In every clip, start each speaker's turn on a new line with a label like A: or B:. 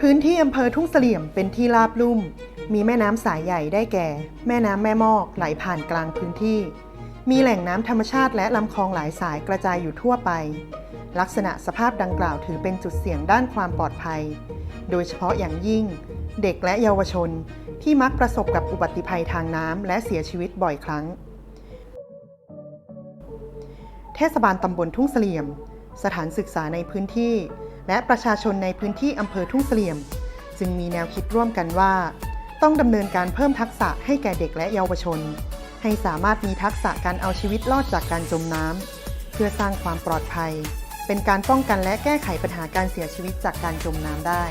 A: พื้นที่อำเภอทุ่งเสลี่ยมเป็นที่ราบลุ่ม มีแม่น้ำสายใหญ่ได้แก่ แม่น้ำแม่มอกไหลผ่านกลางพื้นที่ มีแหล่งน้ำธรรมชาติและลำคลองหลายสายกระจายอยู่ทั่วไป ลักษณะสภาพดังกล่าวถือเป็นจุดเสี่ยงด้านความปลอดภัย โดยเฉพาะอย่างยิ่ง เด็กและเยาวชนที่มักประสบกับอุบัติภัยทางน้ำและเสียชีวิตบ่อยครั้ง เทศบาลตำบลทุ่งเสลี่ยม สถานศึกษาในพื้นที่ และประชาชนในพื้นที่อำเภอทุ่งเสลี่ยม จึงมีแนวคิดร่วมกันว่า ต้องดำเนินการเพิ่มทักษะให้แก่เด็กและเยาวชน ให้สามารถมีทักษะการเอาชีวิตรอดจากการจมน้ำเพื่อสร้างความปลอดภัย เป็นการป้องกันและแก้ไขปัญหาการเสียชีวิตจากการจมน้ำได้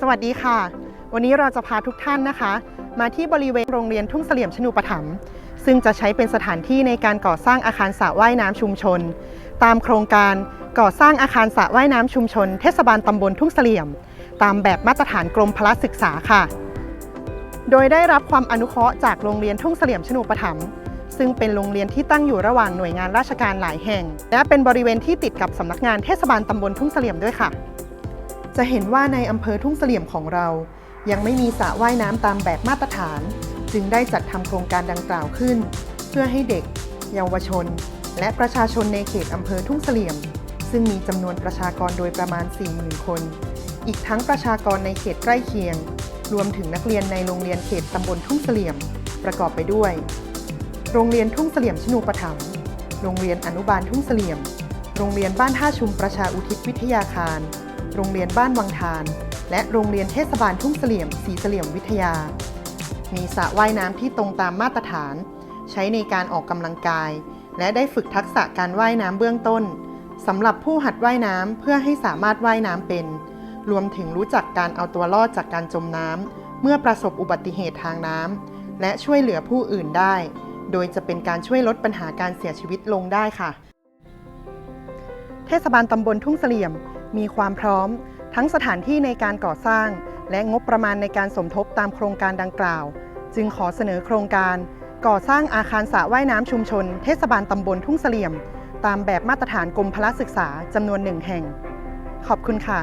A: สวัสดีค่ะ วันนี้เราจะพาทุกท่านนะคะ มาที่บริเวณโรงเรียนทุ่งเสลี่ยมชนูปถัมภ ซึ่งจะใช้เป็นสถานที่ในการก่อสร้างอาคารสระว่ายน้ำชุมชน ตามโครงการก่อสร้างอาคารสระว่ายน้ำชุมชน เทศบาลตำบลทุ่งเสลี่ยม ตามแบบมาตรฐานกรมพละศึกษาค่ะ โดยได้รับความอนุเคราะห์จากโรงเรียนทุ่งเสลี่ยมชนูปถัมภ์ซึ่งเป็นโรงเรียนที่ตั้งอยู่ระหว่างหน่วยงานราชการหลายแห่ง และเป็นบริเวณที่ติดกับสำนักงานเทศบาลตำบลทุ่งเสลี่ยมด้วยค่ะ จะเห็นว่าในอำเภอทุ่งเสลี่ยมของเรา ยังไม่มีสระว่ายน้ำตามแบบมาตรฐาน จึงได้จัดทำโครงการดังกล่าวขึ้น เพื่อให้เด็ก เยาวชน และประชาชนในเขตอำเภอทุ่งเสลี่ยม ซึ่งมีจำนวนประชากรโดยประมาณ 40,000 คน อีกทั้งประชากรในเขตใกล้เคียง รวมถึงนักเรียนในโรงเรียนเขตตำบลทุ่งเสลี่ยม ประกอบไปด้วย โรงเรียนทุ่งเสลี่ยมชนูปถัมภ์โรงเรียนอนุบาลทุ่งเสลี่ยม โรงเรียนบ้านท่าชุมประชาอุทิศวิทยาคาร โรงเรียนบ้านวังทาน และโรงเรียนเทศบาลทุ่งเสลี่ยมสีเสลี่ยมวิทยา มีสระว่ายน้ำที่ตรงตามมาตรฐาน ใช้ในการออกกำลังกาย และได้ฝึกทักษะการว่ายน้ำเบื้องต้นสำหรับผู้หัดว่ายน้ำเพื่อให้สามารถว่ายน้ำเป็น รวมถึงรู้จักการเอาตัวรอดจากการจมน้ำเมื่อประสบอุบัติเหตุทางน้ำและช่วยเหลือผู้อื่นได้ โดยจะเป็นการช่วยลดปัญหาการเสียชีวิตลงได้ค่ะ เทศบาลตำบลทุ่งเสลี่ยม มีความพร้อม ทั้งสถานที่ในการก่อสร้าง และงบประมาณในการสมทบตามโครงการดังกล่าว จึงขอเสนอโครงการ ก่อสร้างอาคารสระว่ายน้ำชุมชน เทศบาลตำบลทุ่งเสลี่ยม ตามแบบมาตรฐานกรมพละศึกษาจำนวนหนึ่งแห่ง ขอบคุณค่ะ